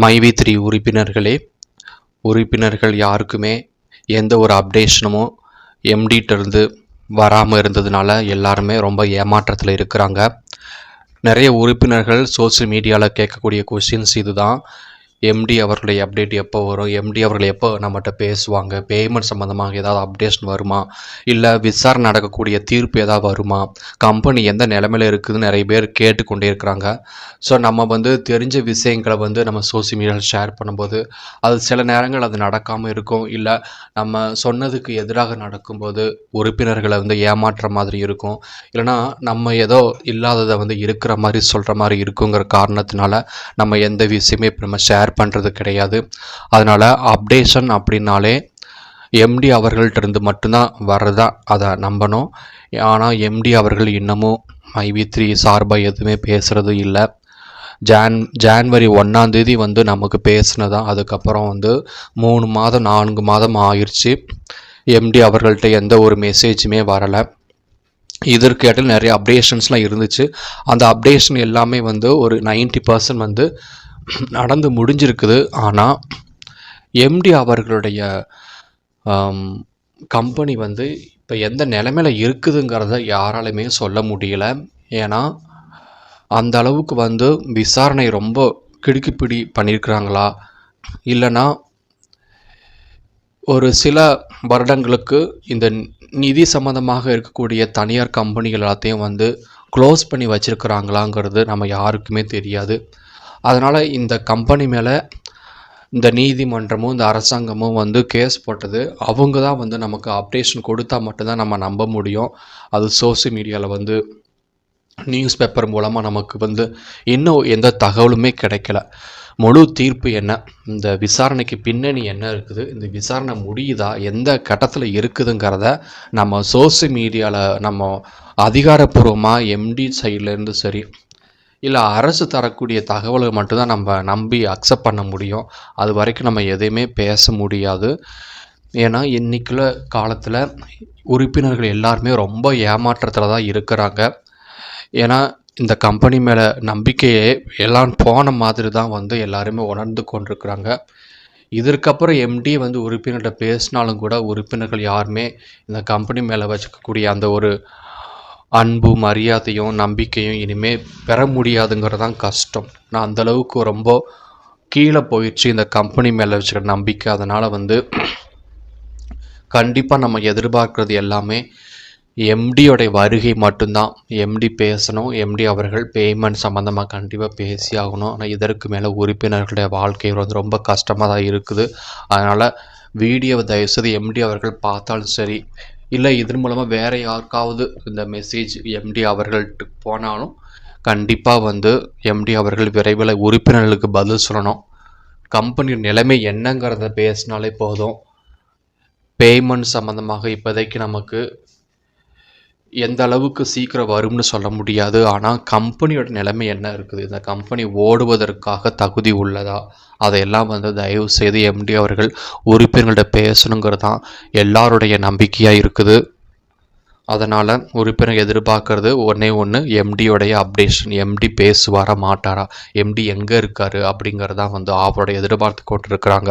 மைவி த்ரீ உறுப்பினர்களே உறுப்பினர்கள் யாருக்குமே எந்த ஒரு அப்டேஷனுமோ எம்டிகிட்டேருந்து வராமல் இருந்ததுனால எல்லாருமே ரொம்ப ஏமாற்றத்தில் இருக்கிறாங்க. நிறைய உறுப்பினர்கள் சோஷியல் மீடியாவில் கேட்கக்கூடிய கொஷின்ஸ் இதுதான். எம்டி அவர்களுடைய அப்டேட் எப்போ வரும்? எம்டி அவர்கள் எப்போ நம்மகிட்ட பேசுவாங்க? பேமெண்ட் சம்மந்தமாக ஏதாவது அப்டேஷன் வருமா? இல்லை விசாரணை நடக்கக்கூடிய தீர்ப்பு ஏதாவது வருமா? கம்பெனி எந்த நிலமையில இருக்குதுன்னு நிறைய பேர் கேட்டுக்கொண்டே இருக்கிறாங்க. ஸோ நம்ம வந்து தெரிஞ்ச விஷயங்களை வந்து நம்ம சோஷியல் மீடியாவில் ஷேர் பண்ணும்போது அது சில நேரங்கள் அது நடக்காமல் இருக்கும். இல்லை நம்ம சொன்னதுக்கு எதிராக நடக்கும்போது உறுப்பினர்களை வந்து ஏமாற்றுற மாதிரி இருக்கும். இல்லைனா நம்ம ஏதோ இல்லாததை வந்து இருக்கிற மாதிரி சொல்கிற மாதிரி இருக்குங்கிற காரணத்தினால நம்ம எந்த விஷயமே இப்போ நம்ம ஷேர் பண்ணுறது கிடையாது. அதனால் அப்டேஷன் அப்படின்னாலே எம்டி அவர்கள்ட்டிருந்து மட்டும்தான் வர்றதா அதை நம்பணும். ஆனால் எம்டி அவர்கள் இன்னமும் ஐவி த்ரீ சார்பாக எதுவுமே பேசுகிறது இல்லை. ஜான் ஜான்வரி ஒன்றாந்தேதி வந்து நமக்கு பேசினதான் அதுக்கப்புறம் வந்து மூணு மாதம் நான்கு மாதம் ஆயிடுச்சு எம்டி அவர்கள்ட்ட எந்த ஒரு மெசேஜுமே வரலை. இதற்கு இடையில் நிறைய அப்டேஷன்ஸ்லாம் இருந்துச்சு. அந்த அப்டேஷன் எல்லாமே வந்து ஒரு 90% பர்சன்ட் வந்து நடந்து முடிஞ்சிருக்குது. ஆனால் எம்டி அவர்களுடைய கம்பெனி வந்து இப்போ எந்த நிலைமையில் இருக்குதுங்கிறத யாராலுமே சொல்ல முடியல. ஏன்னா அந்த அளவுக்கு வந்து விசாரணை ரொம்ப கிடுக்கிப்பிடி பண்ணியிருக்கிறாங்களா இல்லைன்னா ஒரு சில வருடங்களுக்கு இந்த நிதி சம்மந்தமாக இருக்கக்கூடிய தனியார் கம்பெனிகள் எல்லாத்தையும் வந்து க்ளோஸ் பண்ணி வச்சுருக்கிறாங்களாங்கிறது நம்ம யாருக்குமே தெரியாது. அதனால் இந்த கம்பெனி மேலே இந்த நீதிமன்றமும் இந்த அரசாங்கமும் வந்து கேஸ் போட்டது. அவங்க தான் வந்து நமக்கு அப்டேஷன் கொடுத்தா மட்டும்தான் நம்ம நம்ப முடியும். அது சோசியல் மீடியாவில் வந்து நியூஸ் பேப்பர் மூலமாக நமக்கு வந்து இன்னும் எந்த தகவலுமே கிடைக்கல. முழு தீர்ப்பு என்ன? இந்த விசாரணைக்கு பின்னணி என்ன இருக்குது? இந்த விசாரணை முடியுதா? எந்த கட்டத்தில் இருக்குதுங்கிறத நம்ம சோசியல் மீடியாவில் நம்ம அதிகாரப்பூர்வமாக எம்டி சைட்லேருந்து சரி இல்லை அரசு தரக்கூடிய தகவலை மட்டும்தான் நம்ம நம்பி அக்செப்ட் பண்ண முடியும். அது வரைக்கும் நம்ம எதையுமே பேச முடியாது. ஏன்னா இன்றைக்குள்ள காலத்தில் உறுப்பினர்கள் எல்லாருமே ரொம்ப ஏமாற்றத்தில் தான் இருக்கிறாங்க. ஏன்னா இந்த கம்பெனி மேலே நம்பிக்கையே எல்லாம் போன மாதிரி தான் வந்து எல்லாருமே உணர்ந்து கொண்டிருக்கிறாங்க. இதற்கப்புறம் எம்டி வந்து உறுப்பினர்கிட்ட பேசினாலும் கூட உறுப்பினர்கள் யாருமே இந்த கம்பெனி மேலே வச்சுக்கக்கூடிய அந்த ஒரு அன்பு மரியாதையும் நம்பிக்கையும் இனிமேல் பெற முடியாதுங்கிறது தான் கஷ்டம். நான் அந்தளவுக்கு ரொம்ப கீழே போயிடுச்சு இந்த கம்பெனி மேலே வச்சுக்கிற நம்பிக்கை. அதனால் வந்து கண்டிப்பாக நம்ம எதிர்பார்க்குறது எல்லாமே எம்டியோடைய வருகை மட்டும்தான். எம்டி பேசணும். எம்டி அவர்கள் பேமெண்ட் சம்மந்தமாக கண்டிப்பாக பேசி ஆகணும். ஆனால் இதற்கு மேலே உறுப்பினர்களுடைய வாழ்க்கை வந்து ரொம்ப கஷ்டமாக தான் இருக்குது. அதனால் வீடியோவை தயவுசெய்து எம்டி அவர்கள் பார்த்தாலும் சரி இல்லை இதன் மூலமாக வேறு யாருக்காவது இந்த மெசேஜ் எம்டி அவர்கள்ட்டு போனாலும் கண்டிப்பாக வந்து எம்டி அவர்கள் விரைவில் உறுப்பினர்களுக்கு பதில் சொல்லணும். கம்பெனி நிலைமை என்னங்கிறத பேசினாலே போதும். பேமெண்ட் சம்மந்தமாக இப்போதைக்கு நமக்கு எந்த அளவுக்கு சீக்கிரம் வரும்னு சொல்ல முடியாது. ஆனால் கம்பெனியோட நிலைமை என்ன இருக்குது? இந்த கம்பெனி ஓடுவதற்காக தகுதி உள்ளதா? அதையெல்லாம் வந்து தயவு செய்து எம்டி அவர்கள் உறுப்பினர்கள்ட்ட பேசணுங்கிறது தான் எல்லாருடைய நம்பிக்கையாக இருக்குது. அதனால் உறுப்பினர் எதிர்பார்க்கறது ஒன்றே ஒன்று எம்டியோடைய அப்டேஷன் எம்டி பேசுவாரா மாட்டாரா? எம்டி எங்கே இருக்கார்? அப்படிங்கிறதான் வந்து அவரோட எதிர்பார்த்து கொண்டு இருக்கிறாங்க